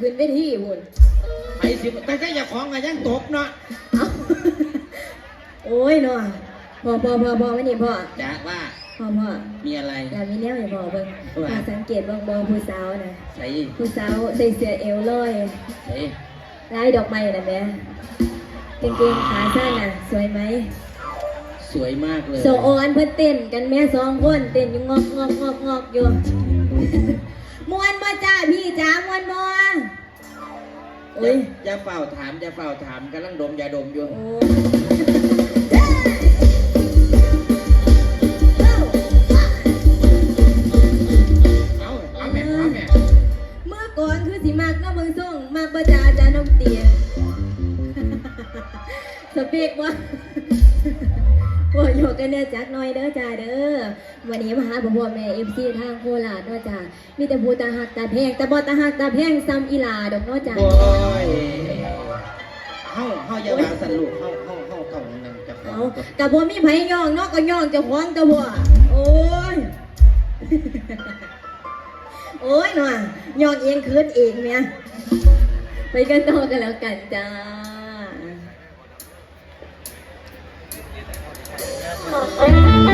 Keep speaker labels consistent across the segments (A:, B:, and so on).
A: ขึ้นเวทีพุ่น
B: ไปสิแต่ถ้าอย่าของกันยังตกเนาะ
A: เอ้าโอ้ยเนาะพ่อพ่อพ่อพ่อไม่นี่พ่อ
B: จ้าว่า
A: พ่อพ่อ
B: มีอะไร
A: อยากมีแนวให้พ่อเบิ่ง
B: ว่า
A: มาสังเกตเบิ่งบ่ผู้สาวนะ
B: ใส่
A: ผู้สาวใส่เสื้อเอวลอย
B: ใส่
A: ลายดอกไม้นะแม่กางเกงขาสั้นน่ะ สวยไหม
B: สวยมากเลย
A: โซออนเพิ่นเต้นกันแม่สองคนเต้นอยู่งอกงอกงอกงอกอยู่มวนบ่จ้าพี่จ้ามวนบ่
B: อุ้ย
A: อย่า
B: เฝ้าถามอย่าเฝ้าถามกำลังดมยาดมอยู่
A: โอ้ วันนี้มาหาพ่อพ่อแม่เอฟซีทางโคราชเนาะจ้ามีแต่ผู้ตาหักตาแพงแต่บ่ตาหักตาแพงซ้ำอีหลาดอกเนาะจ้า
B: โอ้ยเฮาเฮาอย่าวางสันลูกเฮาเฮาเฮาต้องนั่งกับขอ
A: เอา
B: งกับ
A: กับบ่มีไผย่องเนาะก็ย่องเจ้าของตัวบ่โอ้ย โอ้ยหน่อยย่องเองคืนเองเนี่ยไปกันต่อกันแล้วกันจ้าผู้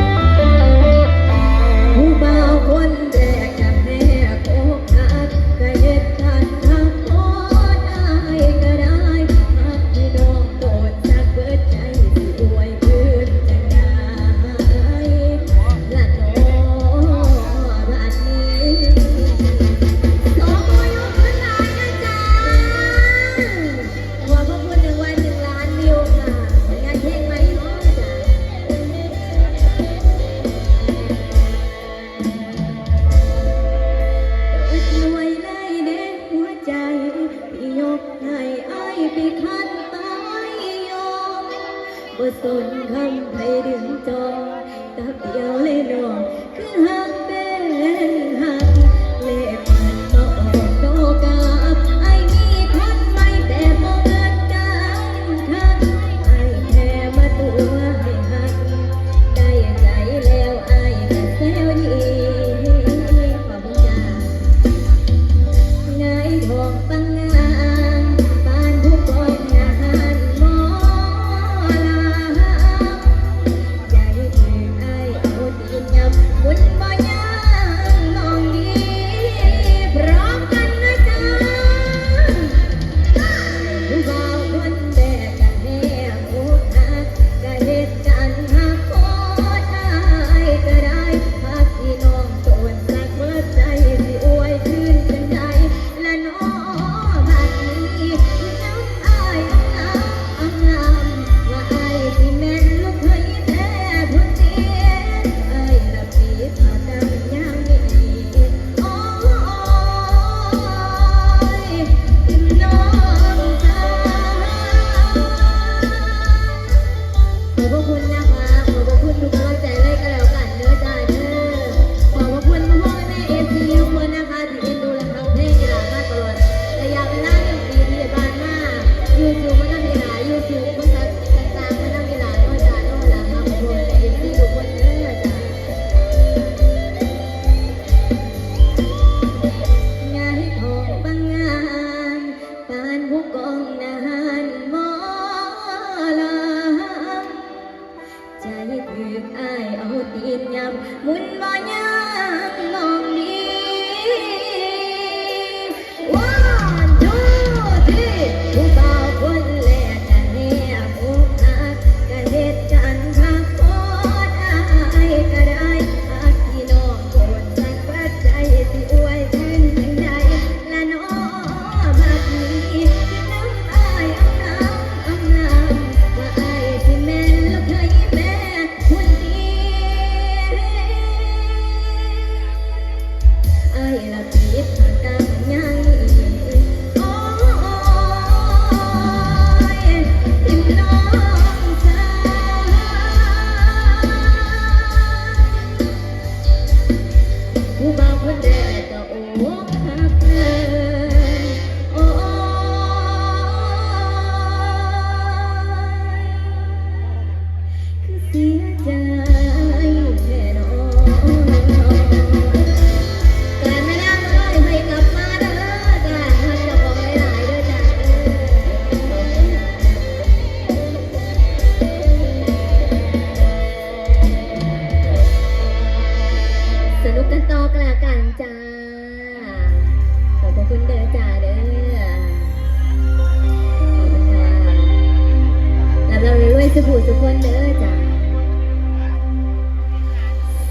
A: 못 가.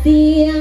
A: The.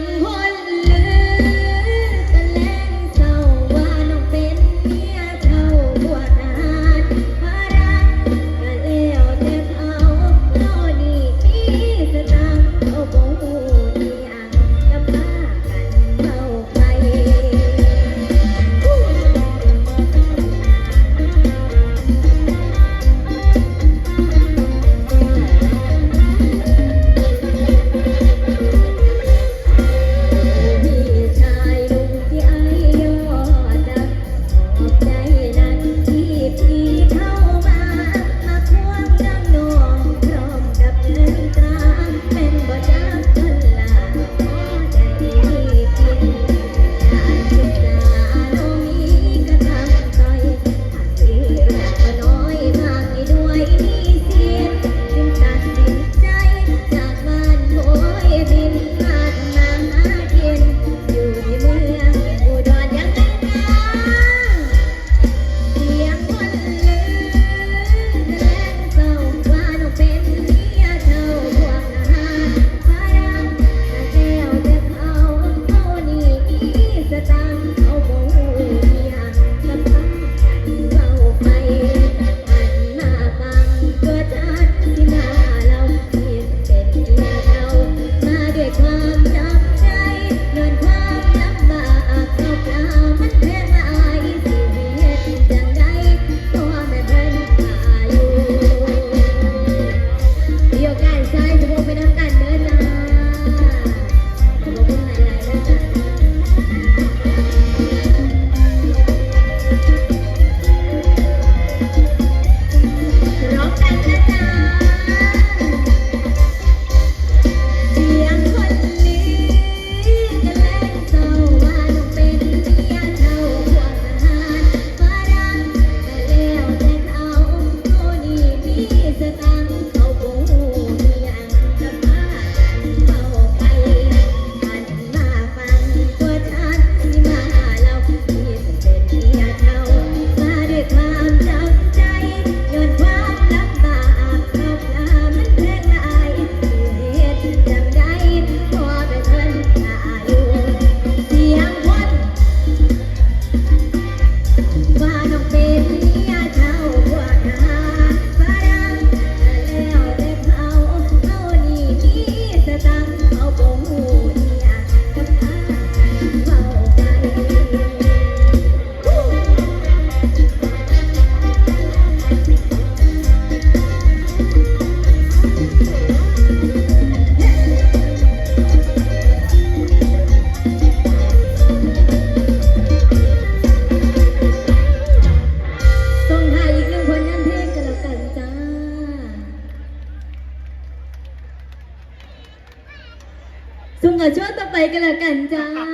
A: Baiklah.